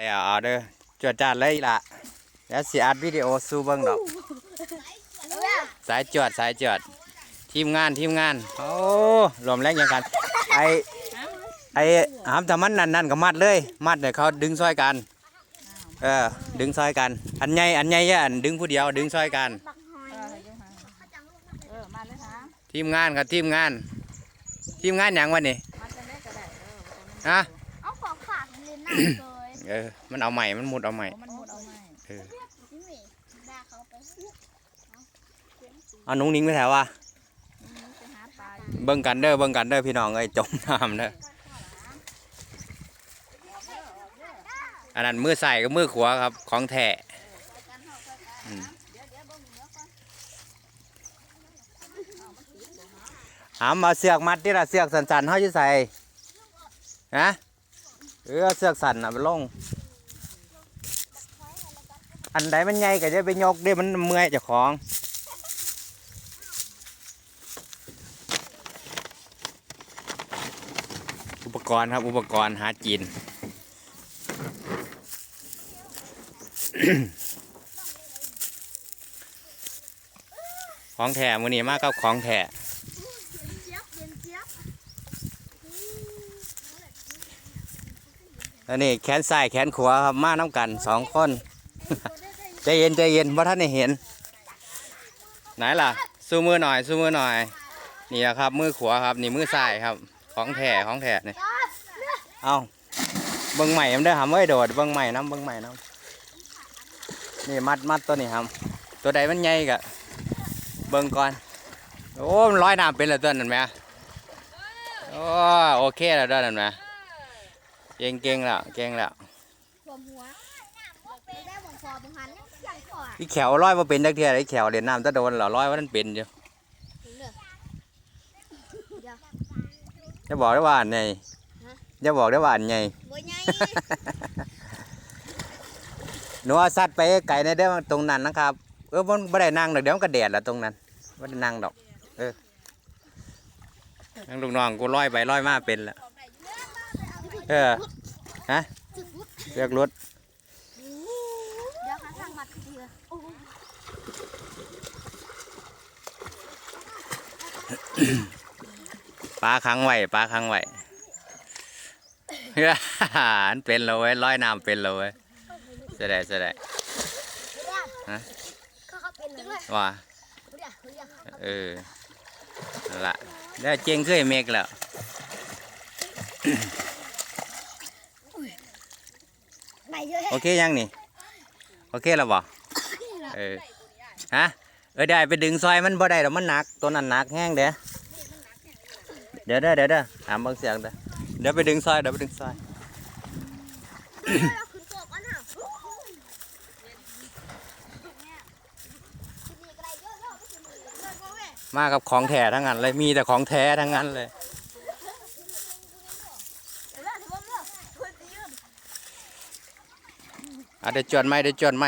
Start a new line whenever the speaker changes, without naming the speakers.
แล้วเอาเด้อจวดจาดเลยล่ะแล้วสิอัดวิดีโอสู้เบิ่งดอก สายจวดสายจวด ทีมงานทีมงานโอ้รวมแรงอย่างกัน ไอไอหามทำมันนั่นนั่นก็มัดเลย มัดเดี๋ยวเขาดึงซอยกัน เออ ดึงซอยกัน อันใหญ่อันใหญ่อย่าอันดึงผู้เดียวดึงซอยกัน
เออยังหาเออมาเลยฮะ
ทีมงานครับทีมงาน ทีมงานอย่างวันนี้
มาจังได้ก็ได้เออ
ฮะ
เอาของฝากเลยนะ เลย
เออ มันเอาใหม่ มันหมุดเอาใหม่
โอ้มันหมดเอาไหม
เออ
นี่ด่าเขาไป
เอานุ้งนิ้งไปแถวว่า
นี่ไปหาปลา
เบิ่งกันเด้อ เบิ่งกันเด้อพี่น้องเอ้ยจมน้ำเด้อ อันนั้นมือใส่กับมือขวาครับ ของแท้อืมหามมาเสือกมัดที่ละเสือกสันๆเขาจะใส่ฮะเออเสือกสันอะมันลง อันใดมันใหญ่ก็จะไปยกเด้มันเมื่อยเจ้าของอุปกรณ์ครับอุปกรณ์หาจีนของแถมือนี้มากกับของแถ
เจี๊ยบเย็นเจี๊ยบ
แล้วนี่แขนซ้ายแขนขวาครับมาน้ำกันสองคน ใจเย็นใจเย็นเพราะท่านได้เห็น ไหนล่ะสู้มือหน่อยสู้มือหน่อย นี่แหละครับ มือขวาครับ นี่มือซ้ายครับ ของแถของแถนี่เอาเบิ้งใหม่มันได้อหำไว้โดดเบิ้งใหม่น้ำเบิ้งใหม่น้ำนี่มัดมัดตัวนี้ครับ ตัวใดมันใหญ่กะเบิ้งก่อนโอ้มันร้อยน้ำเป็นล้วตัวนั้นไหมโอ้โอเคแล้วตัวนั้นไหมเก่งเก่งแล้วเก่งแล้ว
หัวหัวไปได้หมองคอบังหันยังยังคอ
อีแขวร้อยมาเป็นจักเทียไอ้แขวเด่นน้ำตะโดนเหรอร้อยว่านั่นเป็นอยู่
ถึงเด้อเดี๋ยว
จะบอกได้ว่าอันไงจะบอกได้ว่าอันไง
บ่ใหญ่
หนูเอาสัตว์ไปไก่ในเด้อตรงนั้นนะครับ เออมันไม่ได้นั่งดอกเดี๋ยวมันก็แดดละตรงนั้นไม่ได้นั่งดอก เออนั่งลูกน้องกูร้อยไปร้อยมาเป็นละเออฮะเรียกรถ
เดี๋ยวหาทางมัดทีละโอ้โห
ปลาค้างไว้ปลาค้างไว้เฮ้ยอันเป็นเลยเว้ยร้อยน้ำเป็นเลยเว้ยเสยดายเสยดายฮะ
เขาเขาเป็นเลย
ว่า
เดี๋ยวเดี๋ยว
เออนั่นละแล้วเจงเคยเมกแล้ว
ไหนเยอะ
โอเคยังนี่ โอเคแล้วบ่ เออฮะเออได้ไปดึงซอยมันบ่ได้หรอกมันหนักตัวนั้นหนักแห้งเด้อเดี๋ยวเด้อเดี๋ยวเด้อถามบางเสียงเด้อเดี๋ยวไปดึงซอยเดี๋ยวไปดึงซอย
เราขึ้นตัวกันน่ะเนี่ย
มากับของแท้ทั้งนั้นเลยมีแต่ของแท้ทั้งนั้นเลยอะเดี๋ยวจวนไหมเดี๋ยวจวนไหม